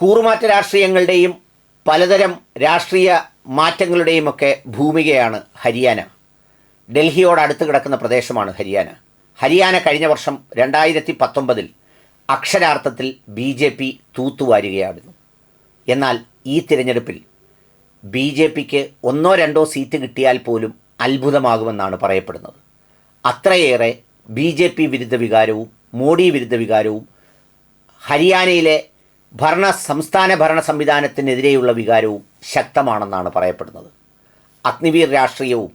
കൂറുമാറ്റ രാഷ്ട്രീയങ്ങളുടെയും പലതരം രാഷ്ട്രീയ മാറ്റങ്ങളുടെയും ഒക്കെ ഭൂമികയാണ് ഹരിയാന. ഡൽഹിയോട് അടുത്ത് കിടക്കുന്ന പ്രദേശമാണ് ഹരിയാന. ഹരിയാന കഴിഞ്ഞ വർഷം രണ്ടായിരത്തി പത്തൊമ്പതിൽ അക്ഷരാർത്ഥത്തിൽ ബി ജെ പി തൂത്തുവാരുകയായിരുന്നു. എന്നാൽ ഈ തിരഞ്ഞെടുപ്പിൽ ബി ജെ പിക്ക് ഒന്നോ രണ്ടോ സീറ്റ് കിട്ടിയാൽ പോലും അത്ഭുതമാകുമെന്നാണ് പറയപ്പെടുന്നത്. അത്രയേറെ ബി ജെ പി വിരുദ്ധ വികാരവും മോഡി വിരുദ്ധ വികാരവും ഹരിയാനയിലെ ഭരണ സംസ്ഥാന ഭരണ സംവിധാനത്തിനെതിരെയുള്ള വികാരവും ശക്തമാണെന്നാണ് പറയപ്പെടുന്നത്. അഗ്നിവീർ രാഷ്ട്രീയവും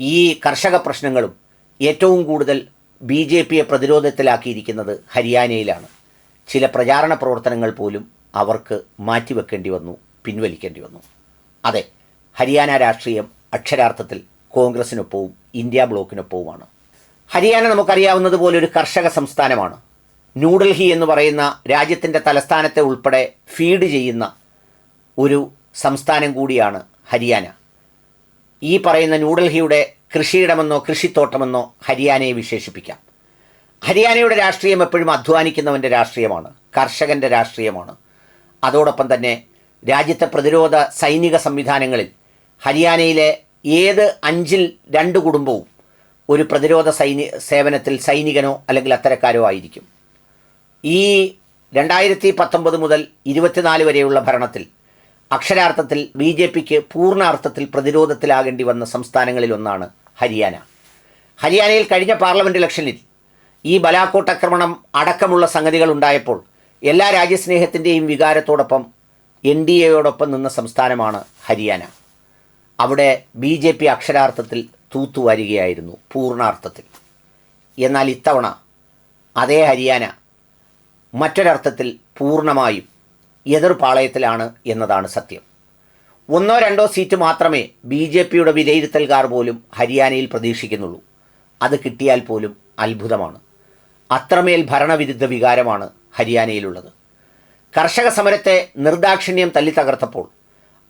ഈ കർഷക പ്രശ്നങ്ങളും ഏറ്റവും കൂടുതൽ ബി ജെ പിയെ പ്രതിരോധത്തിലാക്കിയിരിക്കുന്നത് ഹരിയാനയിലാണ്. ചില പ്രചാരണ പ്രവർത്തനങ്ങൾ പോലും അവർക്ക് മാറ്റിവെക്കേണ്ടി വന്നു പിൻവലിക്കേണ്ടി വന്നു. അതെ ഹരിയാന രാഷ്ട്രീയം അക്ഷരാർത്ഥത്തിൽ കോൺഗ്രസിനൊപ്പവും ഇന്ത്യ ബ്ലോക്കിനൊപ്പവുമാണ്. ഹരിയാന നമുക്കറിയാവുന്നതുപോലെ ഒരു കർഷക സംസ്ഥാനമാണ്. ന്യൂഡൽഹി എന്ന് പറയുന്ന രാജ്യത്തിന്റെ തലസ്ഥാനത്തെ ഉൾപ്പെടെ ഫീഡ് ചെയ്യുന്ന ഒരു സംസ്ഥാനം കൂടിയാണ് ഹരിയാന. ഈ പറയുന്ന ന്യൂഡൽഹിയുടെ കൃഷിയിടമെന്നോ കൃഷിത്തോട്ടമെന്നോ ഹരിയാനയെ വിശേഷിപ്പിക്കാം. ഹരിയാനയുടെ രാഷ്ട്രീയം എപ്പോഴും അധ്വാനിക്കുന്നവന്റെ രാഷ്ട്രീയമാണ് കർഷകന്റെ രാഷ്ട്രീയമാണ്. അതോടൊപ്പം തന്നെ രാജ്യത്തെ പ്രതിരോധ സൈനിക സംവിധാനങ്ങളിൽ ഹരിയാനയിലെ ഏത് അഞ്ചിൽ രണ്ട് കുടുംബവും ഒരു പ്രതിരോധ സൈനി സേവനത്തിൽ സൈനികനോ അല്ലെങ്കിൽ അത്തരക്കാരോ ആയിരിക്കും. ഈ രണ്ടായിരത്തി പത്തൊമ്പത് മുതൽ ഇരുപത്തിനാല് വരെയുള്ള ഭരണത്തിൽ അക്ഷരാർത്ഥത്തിൽ ബി ജെ പിക്ക് പൂർണാർത്ഥത്തിൽ പ്രതിരോധത്തിലാകേണ്ടി വന്ന സംസ്ഥാനങ്ങളിലൊന്നാണ് ഹരിയാന. ഹരിയാനയിൽ കഴിഞ്ഞ പാർലമെന്റ് ഇലക്ഷനിൽ ഈ ബലാക്കോട്ട് ആക്രമണം അടക്കമുള്ള സംഗതികൾ ഉണ്ടായപ്പോൾ എല്ലാ രാജ്യസ്നേഹത്തിന്റെയും വികാരത്തോടൊപ്പം എൻ ഡി എയോടൊപ്പം നിന്ന സംസ്ഥാനമാണ് ഹരിയാന. അവിടെ ബി ജെ പി അക്ഷരാർത്ഥത്തിൽ തൂത്തുവാരുകയായിരുന്നു പൂർണാർത്ഥത്തിൽ. എന്നാൽ ഇത്തവണ അതേ ഹരിയാന മറ്റൊരർത്ഥത്തിൽ പൂർണമായും എതിർപാളയത്തിലാണ് എന്നതാണ് സത്യം. ഒന്നോ രണ്ടോ സീറ്റ് മാത്രമേ ബി ജെ പിയുടെ വിലയിരുത്തൽകാർ പോലും ഹരിയാനയിൽ പ്രതീക്ഷിക്കുന്നുള്ളൂ. അത് കിട്ടിയാൽ പോലും അത്ഭുതമാണ്. അത്രമേൽ ഭരണവിരുദ്ധ വികാരമാണ് ഹരിയാനയിലുള്ളത്. കർഷക സമരത്തെ നിർദാക്ഷിണ്യം തല്ലി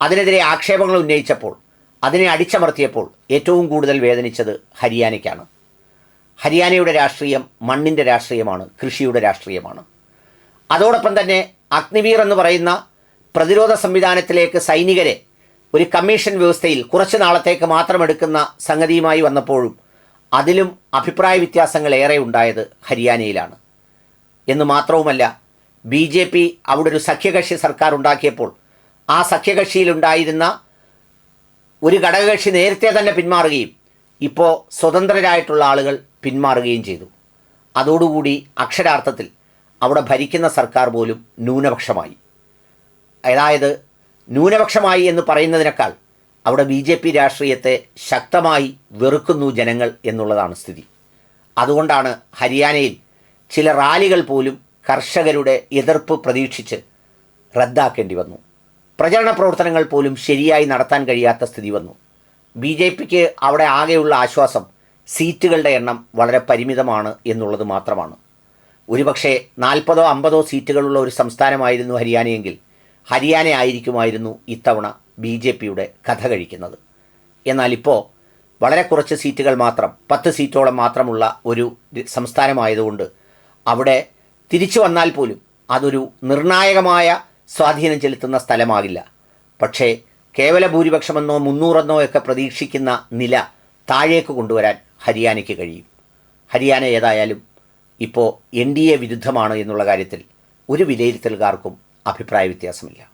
അതിനെതിരെ ആക്ഷേപങ്ങൾ ഉന്നയിച്ചപ്പോൾ അതിനെ അടിച്ചമർത്തിയപ്പോൾ ഏറ്റവും കൂടുതൽ വേദനിച്ചത് ഹരിയാനയ്ക്കാണ്. ഹരിയാനയുടെ രാഷ്ട്രീയം മണ്ണിന്റെ രാഷ്ട്രീയമാണ് കൃഷിയുടെ രാഷ്ട്രീയമാണ്. അതോടൊപ്പം തന്നെ അഗ്നിവീർ എന്ന് പറയുന്ന പ്രതിരോധ സംവിധാനത്തിലേക്ക് സൈനികരെ ഒരു കമ്മീഷൻ വ്യവസ്ഥയിൽ കുറച്ച് നാളത്തേക്ക് മാത്രം എടുക്കുന്ന സംഗതിയുമായി വന്നപ്പോഴും അതിലും അഭിപ്രായ വ്യത്യാസങ്ങൾ ഏറെ ഉണ്ടായത് ഹരിയാനയിലാണ്. എന്ന് മാത്രവുമല്ല ബി ജെ പി അവിടെ ഒരു സഖ്യകക്ഷി സർക്കാർ ഉണ്ടാക്കിയപ്പോൾ ആ സഖ്യകക്ഷിയിലുണ്ടായിരുന്ന ഒരു ഘടകകക്ഷി നേരത്തെ തന്നെ പിന്മാറുകയും ഇപ്പോൾ സ്വതന്ത്രരായിട്ടുള്ള ആളുകൾ പിന്മാറുകയും ചെയ്തു. അതോടുകൂടി അക്ഷരാർത്ഥത്തിൽ അവിടെ ഭരിക്കുന്ന സർക്കാർ പോലും ന്യൂനപക്ഷമായി. അതായത് ന്യൂനപക്ഷമായി എന്ന് പറയുന്നതിനേക്കാൾ അവിടെ ബി ജെ പി രാഷ്ട്രീയത്തെ ശക്തമായി വെറുക്കുന്നു ജനങ്ങൾ എന്നുള്ളതാണ് സ്ഥിതി. അതുകൊണ്ടാണ് ഹരിയാനയിൽ ചില റാലികൾ പോലും കർഷകരുടെ എതിർപ്പ് പ്രതീക്ഷിച്ച് റദ്ദാക്കേണ്ടി വന്നു. പ്രചരണ പ്രവർത്തനങ്ങൾ പോലും ശരിയായി നടത്താൻ കഴിയാത്ത സ്ഥിതി വന്നു. ബി ജെ പിക്ക് അവിടെ ആകെയുള്ള ആശ്വാസം സീറ്റുകളുടെ എണ്ണം വളരെ പരിമിതമാണ് എന്നുള്ളത് മാത്രമാണ്. ഒരുപക്ഷെ നാൽപ്പതോ അമ്പതോ സീറ്റുകളുള്ള ഒരു സംസ്ഥാനമായിരുന്നു ഹരിയാനയെങ്കിൽ ഹരിയാന ആയിരിക്കുമായിരുന്നു ഇത്തവണ ബി ജെ പിയുടെ കഥ കഴിക്കുന്നത്. എന്നാൽ ഇപ്പോൾ വളരെ കുറച്ച് സീറ്റുകൾ മാത്രം പത്ത് സീറ്റോളം മാത്രമുള്ള ഒരു സംസ്ഥാനമായതുകൊണ്ട് അവിടെ തിരിച്ചു വന്നാൽ പോലും അതൊരു നിർണായകമായ സ്വാധീനം ചെലുത്തുന്ന സ്ഥലമാകില്ല. പക്ഷേ കേവല ഭൂരിപക്ഷമെന്നോ മുന്നൂറെന്നോ ഒക്കെ പ്രതീക്ഷിക്കുന്ന നില താഴേക്ക് കൊണ്ടുവരാൻ ഹരിയാനയ്ക്ക് കഴിയും. ഹരിയാന ഏതായാലും ഇപ്പോൾ എൻ ഡി എ വിരുദ്ധമാണ് എന്നുള്ള കാര്യത്തിൽ ഒരു വിലയിരുത്തലുകാർക്കും അഭിപ്രായ വ്യത്യാസമില്ല.